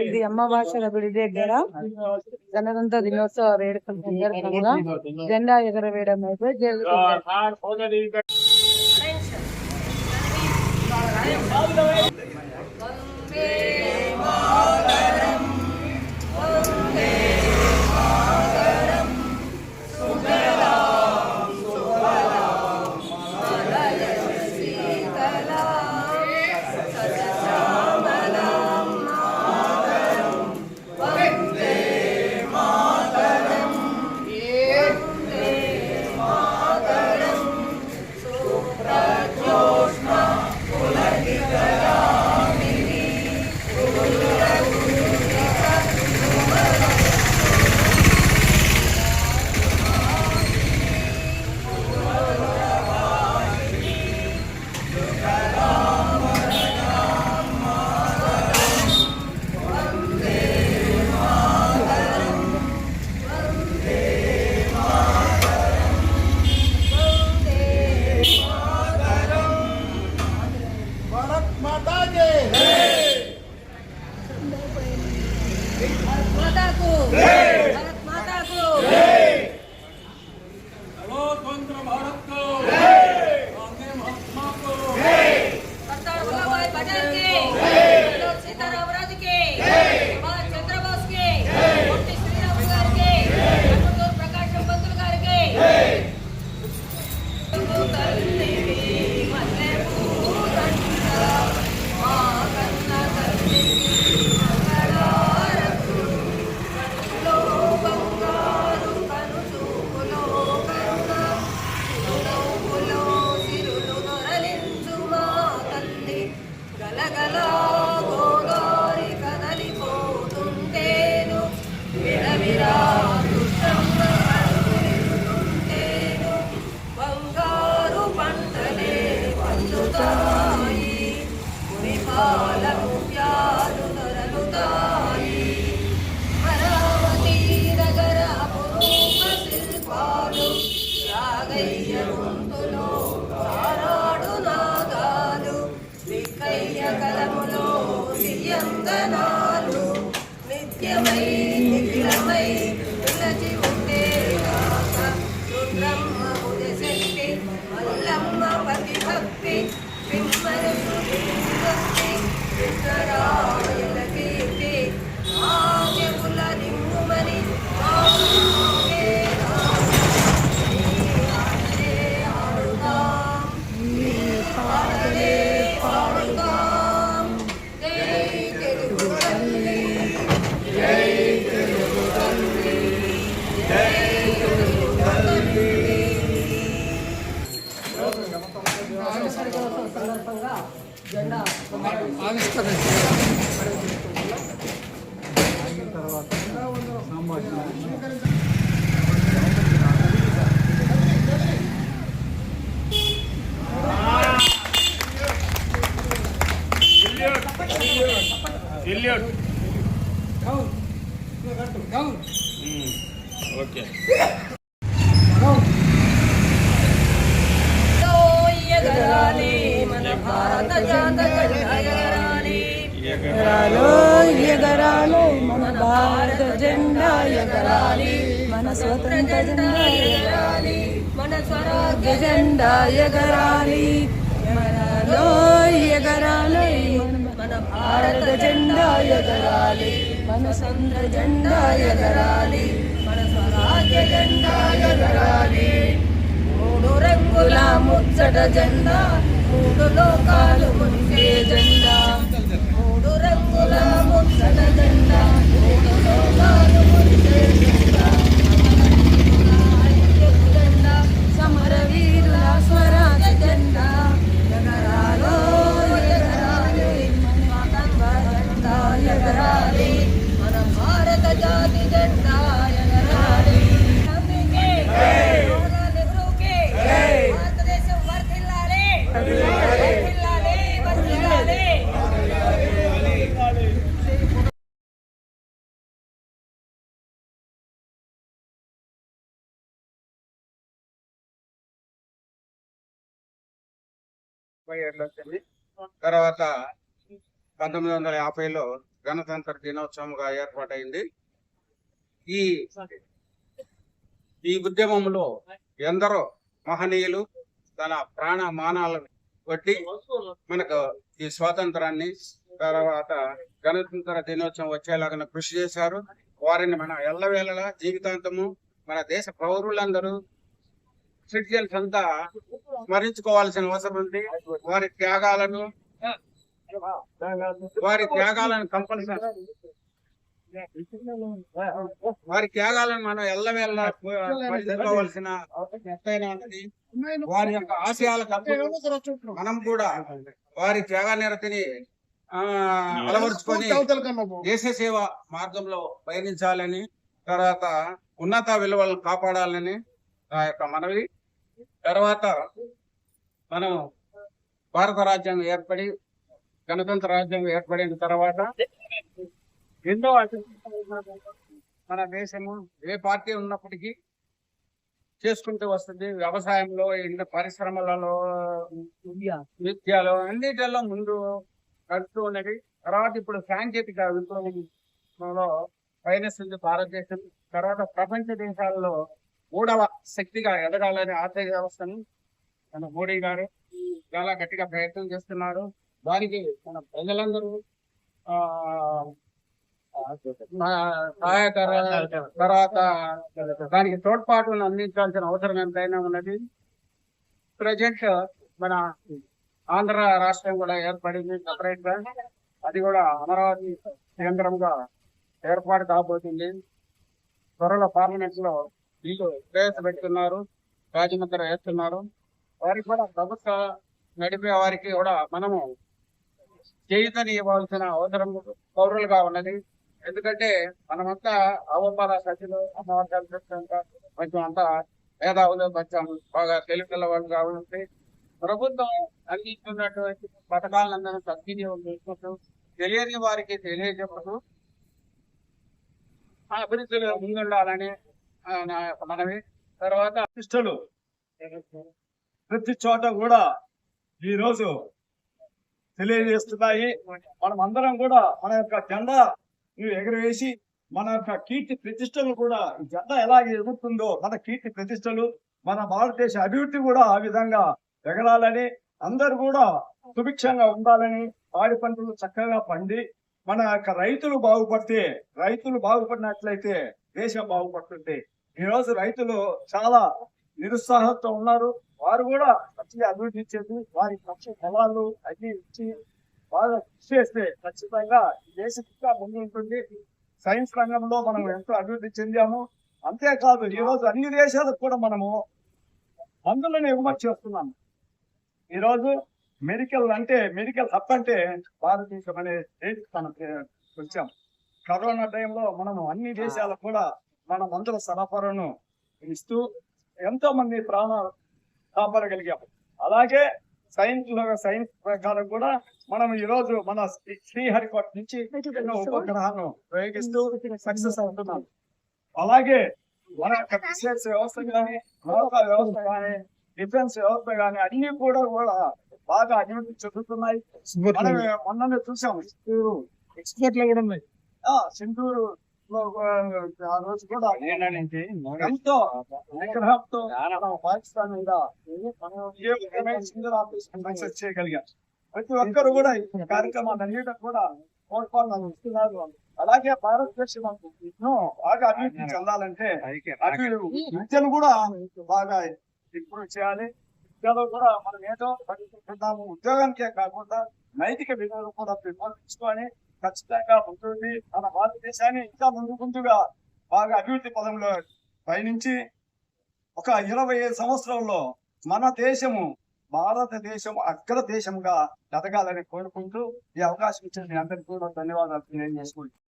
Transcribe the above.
ఇది అమ్మవాసల గుడి దగ్గర గణతంత్ర దినోత్సవ వేడుకల సందర్భంగా జెండా ఎగరవేయడం అయితే జరుగుతుంది Yerevan. ఆవిష్కరించారు తర్వాత సంభాషణ ఎలియట్ ఓకే. మన భారత జాత ఎగరాలో ఎగరాలో మన భారత జెండా ఎగరాలి మన స్వతంత్ర జెండా ఎగరాలి మన స్వరాజ్య జెండా ఎగరాలి మన భారత జెండా మన స్వంత జెండా మన స్వరాజ్య జెండా మూడు రంగుల ముచ్చట జెండా మూడు లోకాలు ముప్పై ఏళ్ళు వచ్చింది తర్వాత పంతొమ్మిది వందల యాభైలో గణతంత్ర దినోత్సవంగా ఏర్పాటైంది. ఈ ఈ ఉద్యమంలో ఎందరో మహనీయులు తన ప్రాణ మానాలను కొట్టి మనకు ఈ స్వాతంత్రాన్ని తర్వాత గణతంత్ర దినోత్సవం వచ్చేలాగా కృషి చేశారు. వారిని మన ఎల్లవేళలా జీవితాంతము మన దేశ పౌరులందరూ సిటిజన్స్ అంతా స్మరించుకోవాల్సిన అవసరం ఉంది. వారి త్యాగాలను వారి త్యాగాలను కంపల్సరీ. వారి త్యాగాలను మనం ఎల్లవేళ స్మరించుకోవాల్సిన వారి యొక్క ఆశయాలకు మనం కూడా వారి త్యాగ నిరతిని అలవరుచుకొని దేశ సేవ మార్గంలో పయనించాలని తర్వాత ఉన్నత విలువలను కాపాడాలని నా యొక్క మనవి. తర్వాత మనం భారత రాజ్యాంగం ఏర్పడి గణతంత్ర రాజ్యాంగం ఏర్పడిన తర్వాత ఎన్నో మన దేశము ఏ పార్టీ ఉన్నప్పటికీ చేసుకుంటూ వస్తుంది. వ్యవసాయంలో ఎన్నో పరిశ్రమలలో విద్యలో అన్నిటిలో ముందు నడుస్తూ ఉన్నది. తర్వాత ఇప్పుడు సాంకేతిక విప్లవంలో పయనిస్తుంది భారతదేశం. తర్వాత ప్రపంచ దేశాల్లో మూడవ శక్తిగా ఎదగాలని ఆర్థిక వ్యవస్థను మన మోడీ గారు చాలా గట్టిగా ప్రయత్నం చేస్తున్నారు. దానికి మన ప్రజలందరూ సహాయకర తర్వాత దానికి తోడ్పాటును అందించాల్సిన అవసరం ఎంతైనా ఉన్నది. ప్రజెంట్ మన ఆంధ్ర రాష్ట్రం కూడా ఏర్పడింది సపరేట్గా. అది కూడా అమరావతి కేంద్రంగా ఏర్పాటు కాబోతుంది. త్వరలో పార్లమెంట్లో వీళ్ళు ప్రవేశపెడుతున్నారు రాజముద్ర వేస్తున్నారు. వారికి కూడా ప్రభుత్వ నడిపే వారికి కూడా మనము చేయుతని ఇవ్వాల్సిన అవసరం పౌరులుగా ఉన్నది. ఎందుకంటే మనమంతా అవమాన సచిలు అమ్మవర్గాలు అమ్మవారి కొంచెం అంతా మేధావులు కొంచెం బాగా తెలివిగల వాళ్ళు కాబట్టి ప్రభుత్వం అందిస్తున్నటువంటి పథకాలందరూ సద్వినియోగం చేసుకుంటూ తెలియని వారికి తెలియజెప్పడం అభివృద్ధిలో ముందుండాలని నా యొక్క మనవి. తర్వాత ప్రతిష్టలు ప్రతి చోట కూడా ఈ రోజు తెలియజేస్తున్నాయి. మనం అందరం కూడా మన యొక్క జెండా ఎగరవేసి మన యొక్క కీర్తి ప్రతిష్టలు కూడా ఈ జెండా ఎలాగ ఎగురుతుందో మన కీర్తి ప్రతిష్టలు మన భారతదేశ అభివృద్ధి కూడా ఆ విధంగా ఎగరాలని అందరు కూడా సుభిక్షంగా ఉండాలని పాడి పంటలు చక్కగా పండి మన యొక్క రైతులు బాగుపడితే రైతులు బాగుపడినట్లయితే దేశం బాగుపడుతుంది. ఈ రోజు రైతులు చాలా నిరుత్సాహంతో ఉన్నారు. వారు కూడా మంచిగా అభివృద్ధి చేసి వారి మంచి ఫలాలు అన్ని ఇచ్చి బాగా కృషి చేస్తే ఖచ్చితంగా దేశం ఇంకా ముందు ఉంటుంది సైన్స్ రంగంలో మనం ఎంతో అభివృద్ధి చెందాము. అంతేకాదు ఈ రోజు అన్ని దేశాలకు కూడా మనము మందులను ఎగుమతి చేస్తున్నాము. ఈరోజు మెడికల్ అంటే మెడికల్ హబ్ అంటే భారతదేశం అనే దేశం మనం వచ్చాం. కరోనా టైంలో మనము అన్ని దేశాలకు కూడా మన మందుల సరఫరాను ఇస్తూ ఎంతో మంది ప్రాణాలు కాపాడగలిగాం అలాగే సైన్స్లో సైన్స్ ప్రకారం కూడా మనం ఈ రోజు మన శ్రీ- శ్రీహరికోట నుంచి ఎన్నో ఉపగ్రహాలను ప్రయోగిస్తూ సక్సెస్ అవుతున్నాం. అలాగే మన యొక్క బిజినెస్ వ్యవస్థ కానీ వ్యవస్థ కానీ డిఫెన్స్ వ్యవస్థ కానీ అన్ని కూడా కూడా బాగా అభివృద్ధి చెందుతున్నాయి. మనం మొన్ననే చూసాం సింధూరు. ఎక్స్పోర్ట్లో కూడా ఉన్నాయి ఆ సింధూరు లో ఆ, రోజు కూడా ఎంతో పాకిస్తాన్ మీద సింధూర్ చేయగలిగాం. ప్రతి ఒక్కరు కూడా ఈ కార్యక్రమాన్ని అన్నిటి కూడా కోరుకోవాలని ఇస్తున్నారు అలాగే భారతదేశం ఎన్నో బాగా అభివృద్ధి చెందాలంటే అభివృద్ధి విద్యను కూడా బాగా ఇంప్రూవ్ చేయాలి. విద్యలో కూడా మనం ఏదో పడుతున్నాము ఉద్యోగానికే కాకుండా నైతిక విలువలు కూడా పెంపొందించుకొని ఖచ్చితంగా ఉంటుంది మన భారతదేశాన్ని ఇంకా ముందు ముందుగా బాగా అభివృద్ధి పదంలో పయనించి ఒక ఇరవై ఐదు సంవత్సరంలో మన దేశము భారతదేశం అగ్ర దేశంగా ఎదగాలని కోరుకుంటూ ఈ అవకాశం ఇచ్చిన మీ అందరికీ కూడా ధన్యవాదాలు తెలియజేసుకుంటున్నాను.